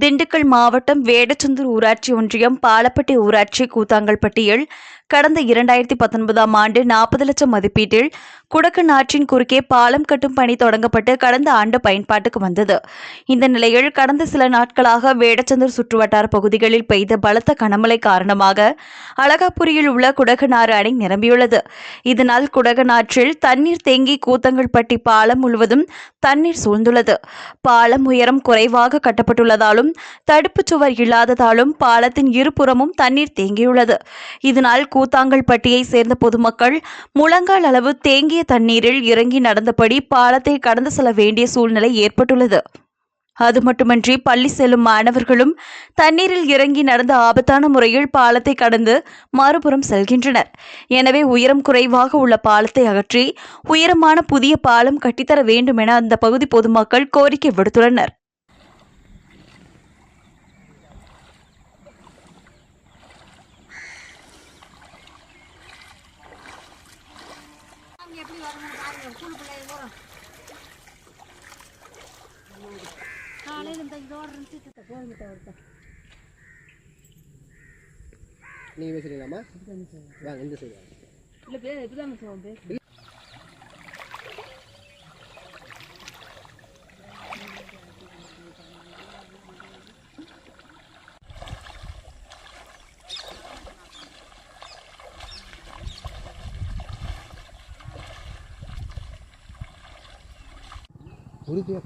திண்டுக்கல் மாவட்டம் வேடச்சந்தூர் ஊராட்சி ஒன்றியம் பாலப்பட்டி ஊராட்சி கூத்தாங்கல்பட்டியில் கடந்த இரண்டாயிரத்தி பத்தொன்பதாம் ஆண்டு நாற்பது லட்சம் மதிப்பீட்டில் குடக்கன் ஆற்றின் குறுக்கே பாலம் கட்டும் பணி தொடங்கப்பட்டு கடந்த ஆண்டு பயன்பாட்டுக்கு வந்தது. இந்த நிலையில் கடந்த சில நாட்களாக வேடச்சந்தூர் சுற்றுவட்டார பகுதிகளில் பெய்த பலத்த கனமழை காரணமாக அழகாபுரியில் உள்ள குடகனாறு அணை நிரம்பியுள்ளது. இதனால் குடகனாற்றில் தண்ணீர் தேங்கி கூத்தங்கல்பட்டி பாலம் முழுவதும் தண்ணீர் சூழ்ந்துள்ளது. பாலம் உயரம் குறைவாக கட்டப்பட்டுள்ளதாலும் தடுப்புச் சுவர் இல்லாததாலும் பாலத்தின் இருபுறமும் தண்ணீர் தேங்கியுள்ளது. இதனால் கூத்தாங்கல்பட்டியை சேர்ந்த பொதுமக்கள் முழங்கால் அளவு தேங்கிய தண்ணீரில் இறங்கி நடந்தபடி பாலத்தை கடந்து செல்ல வேண்டிய சூழ்நிலை ஏற்பட்டுள்ளது. அது மட்டுமன்றி பள்ளி செல்லும் மாணவர்களும் தண்ணீரில் இறங்கி நடந்த ஆபத்தான முறையில் பாலத்தை கடந்து மறுபுறம் செல்கின்றனர். எனவே உயரம் குறைவாக உள்ள பாலத்தை அகற்றி உயரமான புதிய பாலம் கட்டித்தர வேண்டும் என அந்த பகுதி பொதுமக்கள் கோரிக்கை விடுத்துள்ளனர். அவங்க எப்படி வரணும் பாருங்க. ஸ்கூல் பிள்ளைங்க போகிறோம் காலையில் இந்த இதோட இருந்துச்சு கோயம்புத்த ஒருத்தர் நீங்கள் பேசுகிறீங்களாம்மா வாங்க இந்த சைடு இல்லை பேர் எப்படி தான் சொல்லுவோம் பேர் ಹುರಿದು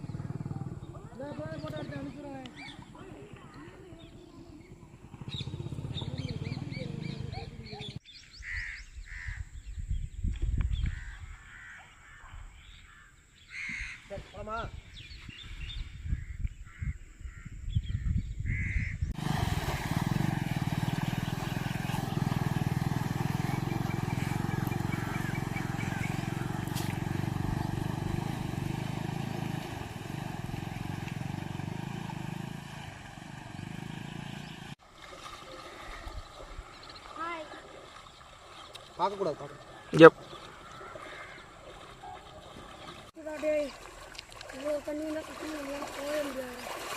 பார்க்கக்கூடாது பார்க்க Yep. இவ்வளோ தண்ணி கட்டி போக முடியாது?